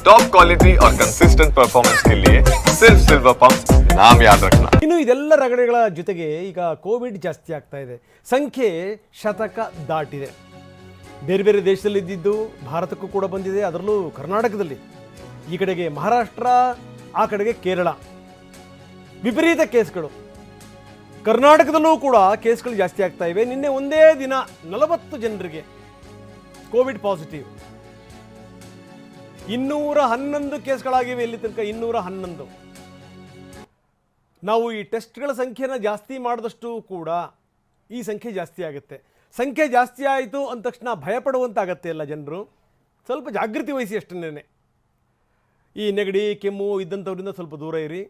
Top quality और consistent performance के लिए सिर्फ सिल्वर पंप नाम याद रखना ಇನ್ನು ಇದೆಲ್ಲ ರಗಡೆಗಳ ಜೊತೆಗೆ ಈಗ ಕೋವಿಡ್ ಜಾಸ್ತಿ ಆಗ್ತಾ ಇದೆ ಸಂಖ್ಯೆ ಶತಕ ದಾಟಿದೆ ಬೇರೆ ಬೇರೆ ದೇಶದಲ್ಲಿ ಇದ್ದಿದ್ದು ಭಾರತಕ್ಕೂ ಕೂಡ ಬಂದಿದೆ ಅದರಲ್ಲೂ ಕರ್ನಾಟಕದಲ್ಲಿ ಈ ಕಡೆಗೆ ಮಹಾರಾಷ್ಟ್ರ ಆ ಕಡೆಗೆ ಕೇರಳ ವಿಪರೀತ ಕೇಸ್ಗಳು ಕರ್ನಾಟಕದಲ್ಲೂ ಕೂಡ ಕೇಸ್ಗಳು ಜಾಸ್ತಿ ಆಗ್ತಾ ಇವೆ ನಿನ್ನೆ ಒಂದೇ ದಿನ ನಲವತ್ತು ಜನರಿಗೆ ಕೋವಿಡ್ ಪಾಸಿಟಿವ್ ಇನ್ನೂರ ಹನ್ನೊಂದು ಕೇಸ್ಗಳಾಗಿವೆ ಇಲ್ಲಿ ತನಕ ಇನ್ನೂರ ಹನ್ನೊಂದು ನಾವು ಈ ಟೆಸ್ಟ್ಗಳ ಸಂಖ್ಯೆನ ಜಾಸ್ತಿ ಮಾಡಿದಷ್ಟು ಕೂಡ ಈ ಸಂಖ್ಯೆ ಜಾಸ್ತಿ ಆಗುತ್ತೆ. ಸಂಖ್ಯೆ ಜಾಸ್ತಿ ಆಯಿತು ಅಂದ ತಕ್ಷಣ ಭಯಪಡುವಂತಾಗತ್ತೆ ಎಲ್ಲ ಜನರು. ಸ್ವಲ್ಪ ಜಾಗೃತಿ ವಹಿಸಿ ಅಷ್ಟನ್ನೇ ಈ ನೆಗಡಿ, ಕೆಮ್ಮು ಇದ್ದಂಥವರಿಂದ ಸ್ವಲ್ಪ ದೂರ ಇರಿ.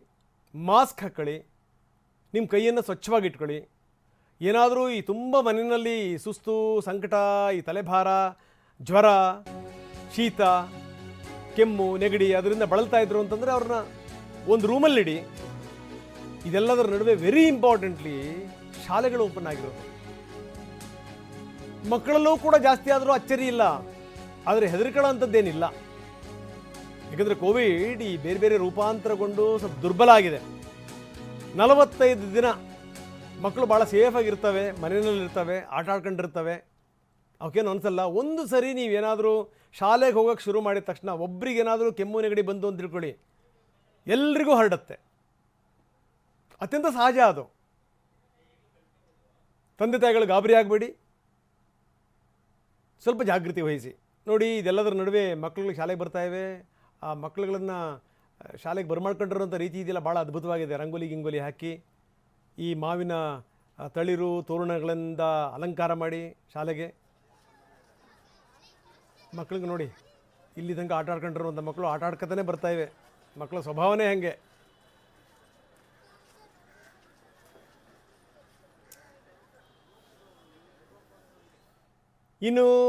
ಮಾಸ್ಕ್ ಹಾಕ್ಕೊಳ್ಳಿ ನಿಮ್ಮ ಕೈಯನ್ನು ಸ್ವಚ್ಛವಾಗಿ ಇಟ್ಕೊಳ್ಳಿ ಏನಾದರೂ ಈ ತುಂಬ ಮನೆಯಲ್ಲಿ ಸುಸ್ತು, ಸಂಕಟ, ಈ ತಲೆಭಾರ, ಜ್ವರ, ಶೀತ ಕೆಮ್ಮು, ನೆಗಡಿ ಅದರಿಂದ ಬಳಲ್ತಾ ಇದ್ರು ಅಂತಂದರೆ ಅವ್ರನ್ನ ಒಂದು ರೂಮಲ್ಲಿಡಿ. ಇದೆಲ್ಲದರ ನಡುವೆ ವೆರಿ ಇಂಪಾರ್ಟೆಂಟ್ಲಿ ಶಾಲೆಗಳು ಓಪನ್ ಆಗಿರೋದು. ಮಕ್ಕಳಲ್ಲೂ ಕೂಡ ಜಾಸ್ತಿ ಆದರೂ ಅಚ್ಚರಿ ಇಲ್ಲ. ಆದರೆ ಹೆದರಿಕೊಳ್ಳೋಂಥದ್ದೇನಿಲ್ಲ ಯಾಕಂದರೆ ಕೋವಿಡ್ ಈ ಬೇರೆ ಬೇರೆ ರೂಪಾಂತರಗೊಂಡು ಸ್ವಲ್ಪ ದುರ್ಬಲ ಆಗಿದೆ. ನಲವತ್ತೈದು ದಿನ ಮಕ್ಕಳು ಭಾಳ ಸೇಫಾಗಿರ್ತವೆ ಮನೆಯಲ್ಲಿರ್ತವೆ, ಆಟ ಆಡ್ಕೊಂಡಿರ್ತವೆ. ಅವಕ್ಕೇನು ಅನಿಸಲ್ಲ. ಒಂದು ಸರಿ ನೀವೇನಾದರೂ ಶಾಲೆಗೆ ಹೋಗೋಕ್ಕೆ ಶುರು ಮಾಡಿದ ತಕ್ಷಣ ಒಬ್ರಿಗೇನಾದರೂ ಕೆಮ್ಮು ನೆಗಡಿ ಬಂತು ಅಂತ ತಿಳ್ಕೊಳ್ಳಿ. ಎಲ್ರಿಗೂ ಹರಡುತ್ತೆ. ಅತ್ಯಂತ ಸಹಜ ಅದು. ತಂದೆ ತಾಯಿಗಳು ಗಾಬರಿ ಆಗಬೇಡಿ. ಸ್ವಲ್ಪ ಜಾಗೃತಿ ವಹಿಸಿ. ನೋಡಿ, ಇದೆಲ್ಲದರ ನಡುವೆ ಮಕ್ಕಳುಗಳು ಶಾಲೆಗೆ ಬರ್ತಾ ಇವೆ. ಆ ಮಕ್ಕಳುಗಳನ್ನು ಶಾಲೆಗೆ ಬರ್ಮಾಡ್ಕೊಂಡಿರೋಂಥ ರೀತಿ ಇದೆಯಲ್ಲ ಭಾಳ ಅದ್ಭುತವಾಗಿದೆ. ರಂಗೋಲಿ ಗಿಂಗೋಲಿ ಹಾಕಿ, ಈ ಮಾವಿನ ತಳಿರು, ತೋರಣಗಳಿಂದ ಅಲಂಕಾರ ಮಾಡಿ ಶಾಲೆಗೆ. ಮಕ್ಕಳಿಗೆ ನೋಡಿ ಇಲ್ಲಿದ್ದಂಗೆ ಆಟ ಆಡ್ಕೊಂಡಿರುವಂಥ ಮಕ್ಕಳು ಆಟ ಆಡ್ಕೊತಾನೆ ಬರ್ತಾಯಿವೆ ಮಕ್ಕಳ ಸ್ವಭಾವನೇ ಹಾಗೆ. ಇನ್ನು